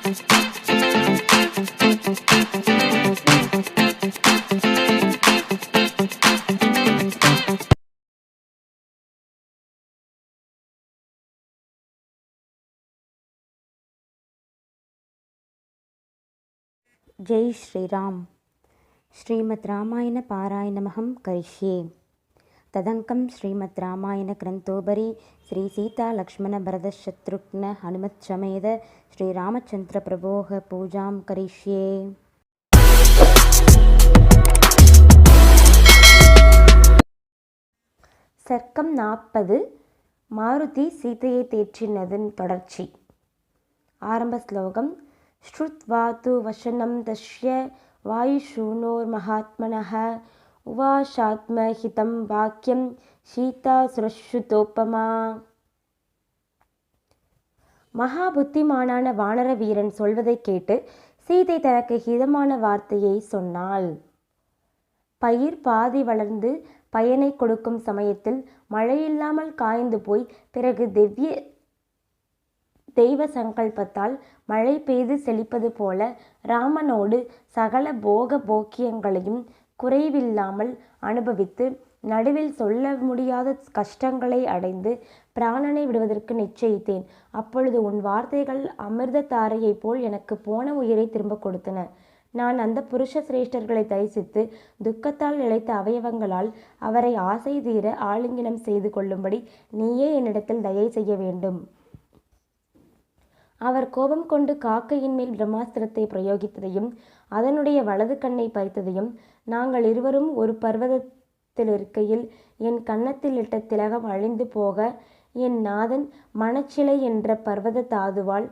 जय श्रीराम। श्रीमद् रामायणपारायणमहं करिष्ये తదంకం శ్రీమద్ రామాయణ గ్రంథోబరి శ్రీ సీతాలక్ష్మణ భరతశత్రుఘ్న హనుమత్ సమేత శ్రీరామచంద్ర ప్రభోహ పూజాం కరిష్యే சர்க்கம் நாற்பது மாருதி சீதையை தேற்றினதன் தொடர்ச்சி। ஆரம்ப ஸ்லோகம் ஸ்ருத்வாத்து வசனம் தஷ்ய வாயுஷூனோர் மகாத்மனக உவாஷாத்மஹிதம் வாக்கியம் சீதா சுரஸ்ருதோப்பமா மகா புத்திமானான வானர வீரன் சொல்வதைக் கேட்டு சீதை தனக்கு ஹிதமான வார்த்தையை சொன்னாள். பயிர் பாதி வளர்ந்து பயனை கொடுக்கும் சமயத்தில் மழையில்லாமல் காய்ந்து போய் பிறகு திவ்ய தெய்வ சங்கல்பத்தால் மழை பெய்து செழிப்பது போல ராமனோடு சகல போக போக்கியங்களையும் குறைவில்லாமல் அனுபவித்து நடுவில் சொல்ல முடியாத கஷ்டங்களை அடைந்து பிராணனை விடுவதற்கு நிச்சயித்தேன். அப்பொழுது உன் வார்த்தைகள் அமிர்த தாரையைப் போல் எனக்கு போன உயிரை திரும்ப கொடுத்தன. நான் அந்த புருஷ சிரேஷ்டர்களை தரிசித்து துக்கத்தால் நிலைத்த அவயவங்களால் அவரை ஆசை தீர ஆலிங்கனம் செய்து கொள்ளும்படி நீயே என்னிடத்தில் தயை செய்ய வேண்டும். அவர் கோபம் கொண்டு காக்கையின் மேல் பிரம்மாஸ்திரத்தை பிரயோகித்ததையும் அதனுடைய வலது கண்ணை பறித்ததையும் நாங்கள் இருவரும் ஒரு பர்வதத்திலிருக்கையில் என் கன்னத்தில் இட்ட திலகம் அழிந்து போக என் நாதன் மணச்சிலை என்ற பர்வத தாதுவால்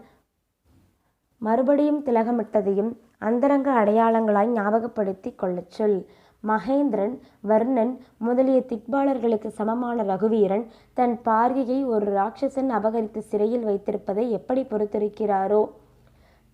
மறுபடியும் திலகமிட்டதையும் அந்தரங்க அடையாளங்களாய் ஞாபகப்படுத்தி கொள்ளச் சொல். மகேந்திரன் வர்ணன் முதலிய திக்பாலர்களுக்கு சமமான ரகுவீரன் தன் பார்வையை ஒரு ராட்சசன் அபகரித்து சிறையில் வைத்திருப்பதை எப்படி பொறுத்திருக்கிறாரோ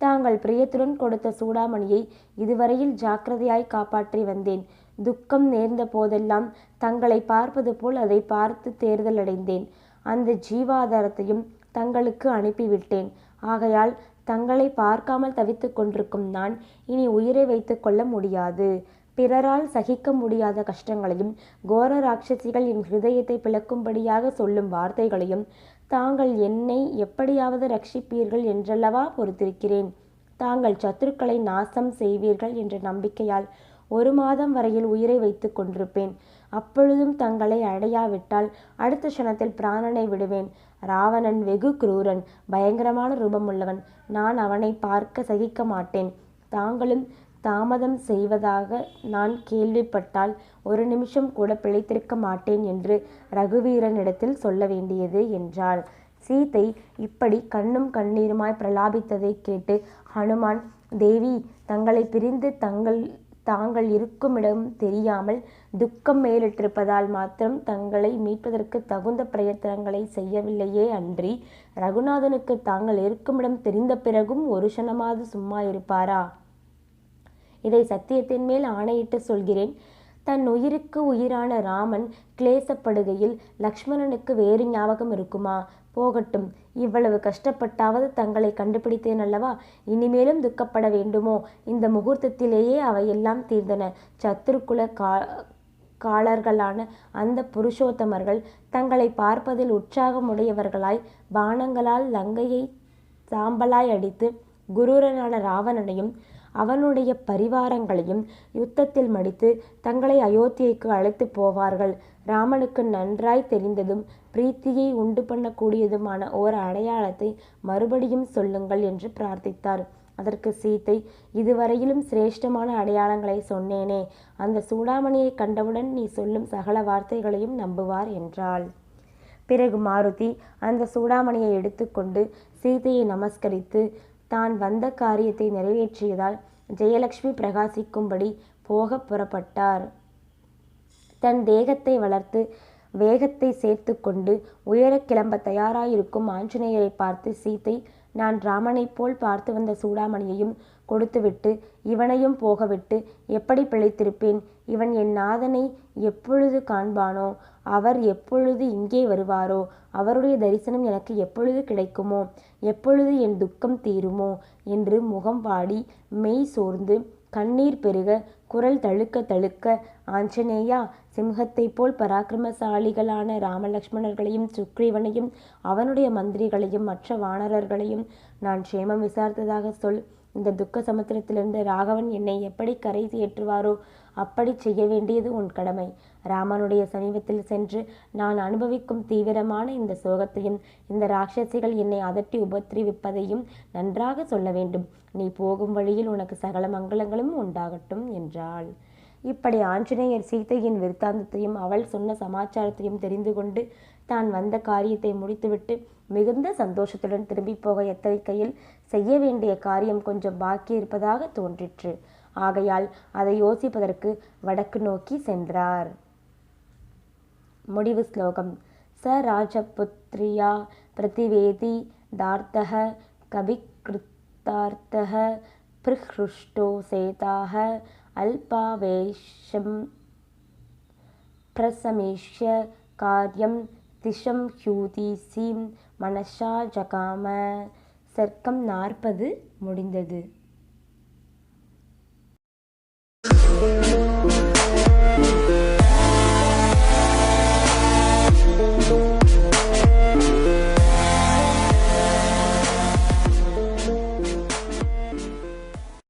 தாங்கள் பிரியத்துடன் கொடுத்த சூடாமணியை இதுவரையில் ஜாக்கிரதையாய் காப்பாற்றி வந்தேன். துக்கம் நேர்ந்த போதெல்லாம் தங்களை பார்ப்பது போல் அதை பார்த்து தேர்தலடைந்தேன் அந்த ஜீவாதாரத்தையும் தங்களுக்கு அனுப்பிவிட்டேன். ஆகையால் தங்களை பார்க்காமல் தவித்து கொண்டிருக்கும் நான் இனி உயிரை வைத்து கொள்ள முடியாது. பிறரால் சகிக்க முடியாத கஷ்டங்களையும் கோர ராட்சசிகள் என் ஹிருதயத்தை பிளக்கும்படியாக சொல்லும் வார்த்தைகளையும் தாங்கள் என்னை எப்படியாவது ரட்சிப்பீர்கள் என்றல்லவா பொறுத்திருக்கிறேன். தாங்கள் சத்துருக்களை நாசம் செய்வீர்கள் என்ற நம்பிக்கையால் ஒரு மாதம் வரையில் உயிரை வைத்து கொண்டிருப்பேன். அப்பொழுதும் தங்களை அடையாவிட்டால் அடுத்த க்ஷணத்தில் பிராணனை விடுவேன். ராவணன் வெகு குரூரன் பயங்கரமான ரூபமுள்ளவன். நான் அவனை பார்க்க சகிக்க மாட்டேன். தாங்களும் தாமதம் செய்வதாக நான் கேள்விப்பட்டால் ஒரு நிமிஷம் கூட பிழைத்திருக்க மாட்டேன் என்று ரகுவீரனிடத்தில் சொல்ல வேண்டியது என்றாள். சீதை இப்படி கண்ணும் கண்ணீருமாய் பிரலாபித்ததை கேட்டு ஹனுமான் தேவி தங்களை பிரிந்து தங்கள் தாங்கள் இருக்குமிடம் தெரியாமல் துக்கம் மேலிட்டிருப்பதால் மாத்திரம் தங்களை மீட்பதற்கு தகுந்த பிரயத்தனங்களை செய்யவில்லையே அன்றி ரகுநாதனுக்கு தாங்கள் இருக்குமிடம் தெரிந்த பிறகும் ஒரு க்ஷணமாவது சும்மா இருப்பாரா? இதை சத்தியத்தின் மேல் ஆணையிட்டு சொல்கிறேன். தன் உயிருக்கு உயிரான ராமன் கிளேசப்படுகையில் லக்ஷ்மணனுக்கு வேறு ஞாபகம் இருக்குமா? போகட்டும் இவ்வளவு கஷ்டப்பட்டாவது தங்களை கண்டுபிடித்தேன் அல்லவா? இனிமேலும் துக்கப்பட வேண்டுமோ? இந்த முகூர்த்தத்திலேயே அவையெல்லாம் தீர்ந்தன. சத்துருக்குல கா காலர்களான அந்த புருஷோத்தமர்கள் தங்களை பார்ப்பதில் உற்சாகமுடையவர்களாய் பானங்களால் லங்கையை சாம்பலாய் அடித்து குரூரனான ராவணனையும் அவனுடைய பரிவாரங்களையும் யுத்தத்தில் மடித்து தங்களை அயோத்தியைக்கு அழைத்து போவார்கள். ராமனுக்கு நன்றாய் தெரிந்ததும் பிரீத்தியை உண்டு பண்ணக்கூடியதுமான ஓர் அடையாளத்தை மறுபடியும் சொல்லுங்கள் என்று பிரார்த்தித்தார். அதற்கு சீத்தை இதுவரையிலும் சிரேஷ்டமான அடையாளங்களை சொன்னேனே அந்த சூடாமணியை கண்டவுடன் நீ சொல்லும் சகல வார்த்தைகளையும் நம்புவார் என்றாள். பிறகு மாருதி அந்த சூடாமணியை எடுத்துக்கொண்டு சீதையை நமஸ்கரித்து தான் வந்த காரியத்தை நிறைவேற்றியதால் ஜெயலட்சுமி பிரகாசிக்கும்படி போக புறப்பட்டார். தன் தேகத்தை வளர்த்து வேகத்தை சேர்த்து கொண்டு உயரக் கிளம்ப தயாராயிருக்கும் ஆஞ்சநேயரை பார்த்து சீதை நான் ராமனைப் போல் பார்த்து வந்த சூடாமணியையும் கொடுத்துவிட்டு இவனையும் போகவிட்டு எப்படி பிழைத்திருப்பேன்? இவன் என் நாதனை எப்பொழுது காண்பானோ? அவர் எப்பொழுது இங்கே வருவாரோ அவருடைய தரிசனம் எனக்கு எப்பொழுது கிடைக்குமோ எப்பொழுது என் துக்கம் தீருமோ என்று முகம் வாடி மெய் சோர்ந்து கண்ணீர் பெருக குரல் தழுக்க தழுக்க ஆஞ்சநேயா சிம்ஹத்தைப் போல் பராக்கிரமசாலிகளான ராமலக்ஷ்மணர்களையும் சுக்ரீவனையும் அவனுடைய மந்திரிகளையும் மற்ற வானரர்களையும் நான் க்ஷேமம் விசாரித்ததாக சொல். இந்த துக்க சமுத்திரத்திலிருந்து ராகவன் என்னை எப்படி கரை ஏற்றுவாரோ அப்படி செய்ய வேண்டியது உன் கடமை. ராமனுடைய சமீபத்தில் சென்று நான் அனுபவிக்கும் தீவிரமான இந்த சோகத்தையும் இந்த ராட்சசிகள் என்னை அதட்டி உபத்திரிவிப்பதையும் நன்றாக சொல்ல வேண்டும். நீ போகும் வழியில் உனக்கு சகல மங்களங்களும் உண்டாகட்டும் என்றாள். இப்படி ஆஞ்சநேயர் சீதையின் விருத்தாந்தத்தையும் அவள் சொன்ன சமாச்சாரத்தையும் தெரிந்து கொண்டு தான் வந்த காரியத்தை முடித்துவிட்டு மிகுந்த சந்தோஷத்துடன் திரும்பி போக எத்தனிக்கையில் செய்ய வேண்டிய காரியம் கொஞ்சம் பாக்கி இருப்பதாக தோன்றிற்று. ஆகையால் அதை யோசிப்பதற்கு வடக்கு நோக்கி சென்றார். முடிவு ஸ்லோகம். ச ராஜபுத்ரியா பிரதிவேதி தார்த்தக கபிகிருத்தார்த்தக பிருஹ்ருஷ்டோ சேதாக அல்பாவேஷம் பிரசமேஷ்ய காரியம் திஷம் ஹியூதி சீம் மனஷா ஜகாம. சர்க்கம் நாற்பது முடிந்தது.